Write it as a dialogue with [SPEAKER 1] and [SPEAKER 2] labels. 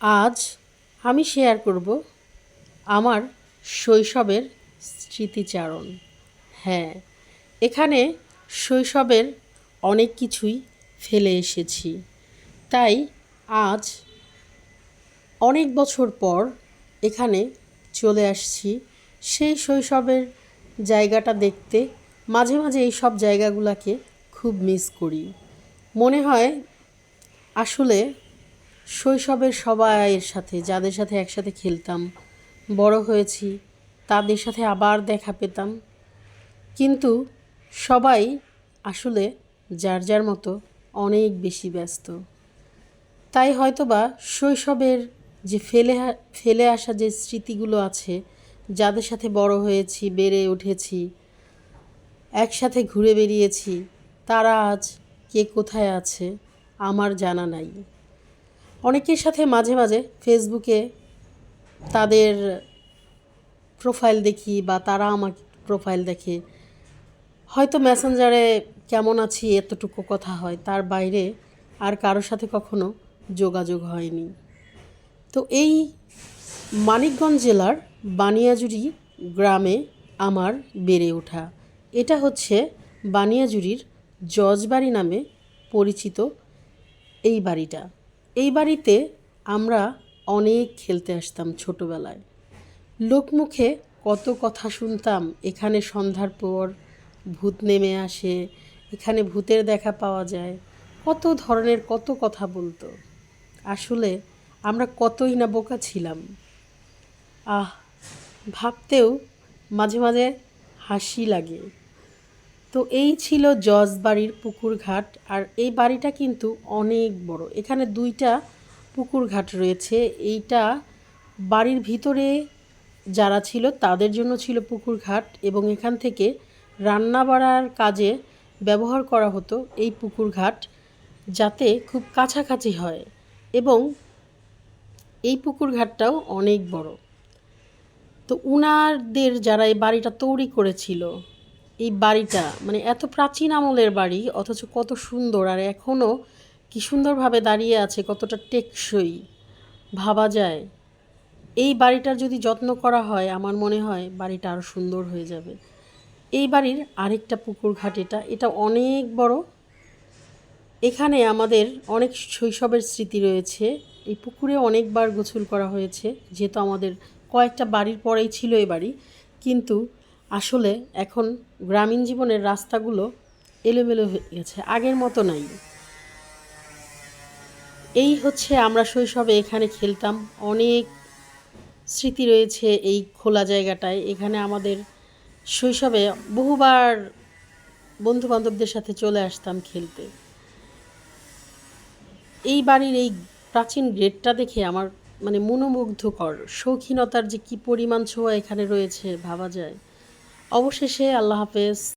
[SPEAKER 1] আজ আমি শেয়ার করব আমার শৈশবের স্মৃতিচারণ। হ্যাঁ এখানে শৈশবের অনেক কিছুই ফেলে এসেছি। তাই আজ অনেক বছর পর এখানে চলে আসছি। সেই শৈশবের জায়গাটা দেখতে মাঝে মাঝে এই সব জায়গাগুলোকে খুব মিস করি। মনে হয় আসলে শৈশবের সবাইয়ের সাথে, যাদের সাথে একসাথে খেলতাম, বড় হয়েছি, তাদের সাথে আবার দেখা পেতাম। কিন্তু সবাই আসলে যার যার মতো অনেক বেশি ব্যস্ত। তাই হয়তোবা শৈশবের যে ফেলে ফেলে আসা যে স্মৃতিগুলো আছে, যাদের সাথে বড় হয়েছি, বেড়ে উঠেছি, একসাথে ঘুরে বেরিয়েছি তারা আজ কে কোথায় আছে, আমার জানা নাই। অনেকের সাথে মাঝে মাঝে ফেসবুকে তাদের প্রোফাইল দেখি বা তারা আমাকে প্রোফাইল দেখে। হয়তো মেসেঞ্জারে কেমন আছি, এতটুকু কথা হয়, তার বাইরে আর কারোর সাথে কখনো যোগাযোগ হয়নি। তো এই মানিকগঞ্জ জেলার বানিয়াজুরি গ্রামে আমার বেড়ে ওঠা। এটা হচ্ছে বানিয়াজুরির জজবাড়ি নামে পরিচিত এই বাড়িটা। এই বাড়িতে আমরা অনেক খেলতে আসতাম ছোটোবেলায়। লোকমুখে কত কথা শুনতাম, এখানে সন্ধ্যার পর ভূত নেমে আসে, এখানে ভূতের দেখা পাওয়া যায়, কত ধরনের কত কথা বলতো। আসলে আমরা কতই না বোকা ছিলাম। আহ, ভাবতেও মাঝে মাঝে হাসি লাগে। তো এই ছিল জজ বাড়ির পুকুর ঘাট আর এই বাড়িটা কিন্তু অনেক বড়। এখানে দুইটা পুকুর ঘাট রয়েছে। এইটা বাড়ির ভিতরে যারা ছিল তাদের জন্য ছিল পুকুর ঘাট এবং এখান থেকে রান্না বাড়ার কাজে ব্যবহার করা হতো এই পুকুর ঘাট যাতে খুব কাছাকাছি হয় এবং এই পুকুর ঘাটটাও অনেক বড়। তো উনারদের যারা এই বাড়িটা তৈরি করেছিল এই বাড়িটা মানে এত প্রাচীন আমলের বাড়ি, অথচ কত সুন্দর, আর এখনও কি সুন্দরভাবে দাঁড়িয়ে আছে, কতটা টেকসই। ভাবা যায়, এই বাড়িটার যদি যত্ন করা হয়, আমার মনে হয় বাড়িটা আরও সুন্দর হয়ে যাবে। এই বাড়ির আরেকটা পুকুর ঘাট এটা এটা অনেক বড়। এখানে আমাদের অনেক শৈশবের স্মৃতি রয়েছে। এই পুকুরে অনেকবার গোসল করা হয়েছে, যেহেতু আমাদের কয়েকটা বাড়ির পরেই ছিল এই বাড়ি, কিন্তু আসলে এখন গ্রামীণ জীবনের রাস্তাগুলো এলোমেলো হয়ে গেছে, আগের মতো নাই। এই হচ্ছে আমরা শৈশবে এখানে খেলতাম, অনেক স্মৃতি রয়েছে এই খোলা জায়গাটায়। এখানে আমাদের শৈশবে বহুবার বন্ধু বান্ধবদের সাথে চলে আসতাম খেলতে। এই বাড়ির এই প্রাচীন গেটটা দেখে আমার মানে মনোমুগ্ধকর, শৌখিনতার যে কি পরিমাণ ছোঁয়া এখানে রয়েছে ভাবা যায়। অবশেষে আল্লাহ হাফেজ।